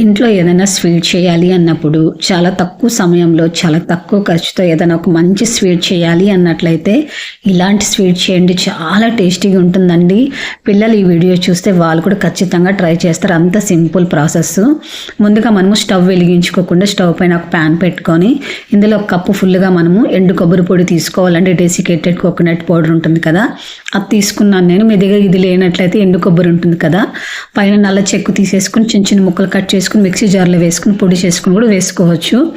ఇంట్లో ఏదైనా స్వీట్ చేయాలి అన్నప్పుడు చాలా తక్కువ సమయంలో చాలా తక్కువ ఖర్చుతో ఏదైనా ఒక మంచి స్వీట్ చేయాలి అన్నట్లయితే ఇలాంటి స్వీట్ చేయండి. చాలా టేస్టీగా ఉంటుందండి. పిల్లలు ఈ వీడియో చూస్తే వాళ్ళు కూడా ఖచ్చితంగా ట్రై చేస్తారు. అంత సింపుల్ ప్రాసెస్. ముందుగా మనము స్టవ్ వెలిగించుకోకుండా స్టవ్ పైన ఒక ప్యాన్ పెట్టుకొని ఇందులో ఒక కప్పు ఫుల్గా మనము ఎండు కొబ్బరి పొడి తీసుకోవాలంటే డెసికేటెడ్ కోకోనట్ పౌడర్ ఉంటుంది కదా అది తీసుకున్నాను నేను. మీ దగ్గర ఇది లేనట్లయితే ఎండు కొబ్బరి ఉంటుంది కదా. పైన నల్ల చెక్కు తీసేసుకుని చిన్న చిన్న ముక్కలు కట్ చేసుకుని మిక్సీ జార్లో వేసుకుని పొడి చేసుకుని కూడా వేసుకోవచ్చు.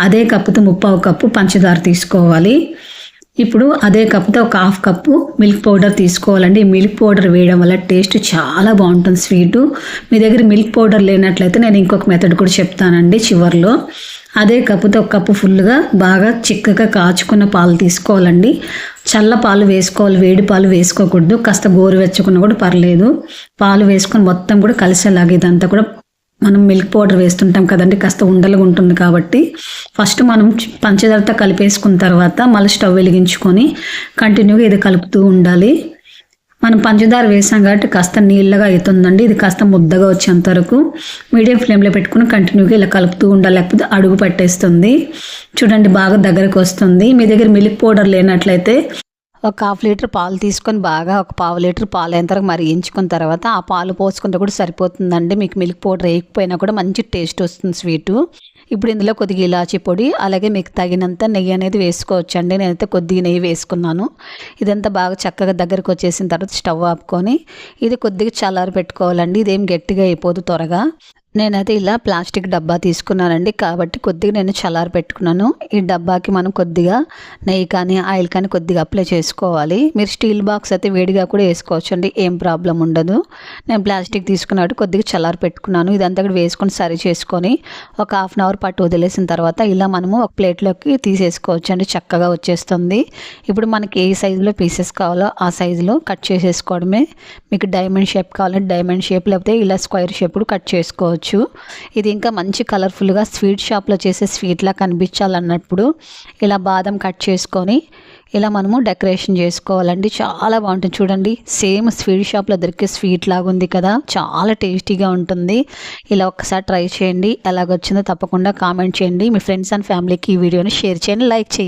అదే కప్పుతో ముప్పావు కప్పు పంచదార తీసుకోవాలి. ఇప్పుడు అదే కప్తో ఒక హాఫ్ కప్పు మిల్క్ పౌడర్ తీసుకోవాలండి. మిల్క్ పౌడర్ వేయడం వల్ల టేస్ట్ చాలా బాగుంటుంది స్వీటు. మీ దగ్గర మిల్క్ పౌడర్ లేనట్లయితే నేను ఇంకొక మెథడ్ కూడా చెప్తానండి చివర్లో. అదే కప్పుతో ఒక కప్పు ఫుల్గా బాగా చిక్కగా కాచుకున్న పాలు తీసుకోవాలండి. చల్ల పాలు వేసుకోవాలి వేడి పాలు వేసుకోకూడదు. కాస్త గోరువెచ్చకున్న కూడా పర్లేదు. పాలు వేసుకొని మొత్తం కూడా కలిసేలాగా ఇదంతా కూడా మనం మిల్క్ పౌడర్ వేస్తుంటాం కదండి కాస్త ఉండలుగా ఉంటుంది కాబట్టి. ఫస్ట్ మనం పంచదారతో కలిపేసుకున్న తర్వాత మళ్ళీ స్టవ్ వెలిగించుకొని కంటిన్యూగా ఇది కలుపుతూ ఉండాలి. మనం పంచదార వేసాం కాబట్టి కాస్త నీళ్ళగా అవుతుందండి. ఇది కాస్త ముద్దగా వచ్చేంత వరకు మీడియం ఫ్లేమ్లో పెట్టుకుని కంటిన్యూగా ఇలా కలుపుతూ ఉండాలి. లేకపోతే అడుగు పట్టేస్తుంది. చూడండి బాగా దగ్గరకు వస్తుంది. మీ దగ్గర మిల్క్ పౌడర్ లేనట్లయితే ఒక హాఫ్ లీటర్ పాలు తీసుకొని బాగా ఒక పావు లీటర్ పాలు అయిన తర్వాత మరిగించుకున్న తర్వాత ఆ పాలు పోసుకుంటే కూడా సరిపోతుందండి. మీకు మిల్క్ పౌడర్ వేయకపోయినా కూడా మంచి టేస్ట్ వస్తుంది స్వీటు ఇప్పుడు ఇందులో కొద్దిగా ఇలాచీ పొడి అలాగే మీకు తగినంత నెయ్యి అనేది వేసుకోవచ్చు అండి నేనైతే కొద్దిగా నెయ్యి వేసుకున్నాను. ఇదంతా బాగా చక్కగా దగ్గరకు వచ్చేసిన తర్వాత స్టవ్ ఆపుకొని ఇది కొద్దిగా చల్లారి పెట్టుకోవాలండి ఇదేం గట్టిగా అయిపోదు త్వరగా. నేనైతే ఇలా ప్లాస్టిక్ డబ్బా తీసుకున్నానండి. కాబట్టి కొద్దిగా నేను చల్లారి పెట్టుకున్నాను. ఈ డబ్బాకి మనం కొద్దిగా నెయ్యి కానీ ఆయిల్ కానీ కొద్దిగా అప్లై చేసుకోవాలి. మీరు స్టీల్ బాక్స్ అయితే వేడిగా కూడా వేసుకోవచ్చు అండి ఏం ప్రాబ్లం ఉండదు. నేను ప్లాస్టిక్ తీసుకున్నట్టు కొద్దిగా చల్లారి పెట్టుకున్నాను. ఇదంతా కూడా వేసుకొని సరి చేసుకొని ఒక హాఫ్ అన్ అవర్ పట్టు వదిలేసిన తర్వాత ఇలా మనము ఒక ప్లేట్లోకి తీసేసుకోవచ్చు అండి చక్కగా వచ్చేస్తుంది. ఇప్పుడు మనకి ఏ సైజులో పీసెస్ కావాలో ఆ సైజులో కట్ చేసేసుకోవడమే. మీకు డైమండ్ షేప్ కావాలంటే డైమండ్ షేప్ లేకపోతే ఇలా స్క్వేర్ షేప్ కూడా కట్ చేసుకోవచ్చు ఇది ఇంకా మంచి కలర్ఫుల్గా స్వీట్ షాప్లో చేసే స్వీట్లా కనిపించాలన్నప్పుడు ఇలా బాదం కట్ చేసుకొని ఇలా మనము డెకరేషన్ చేసుకోవాలండి. చాలా బాగుంటుంది. చూడండి సేమ్ స్వీట్ షాప్లో దొరికే స్వీట్ లాగా ఉంది కదా. చాలా టేస్టీగా ఉంటుంది. ఇలా ఒక్కసారి ట్రై చేయండి. ఎలాగొచ్చిందో తప్పకుండా కామెంట్ చేయండి. మీ ఫ్రెండ్స్ అండ్ ఫ్యామిలీకి ఈ వీడియోని షేర్ చేయండి. లైక్ చేయండి.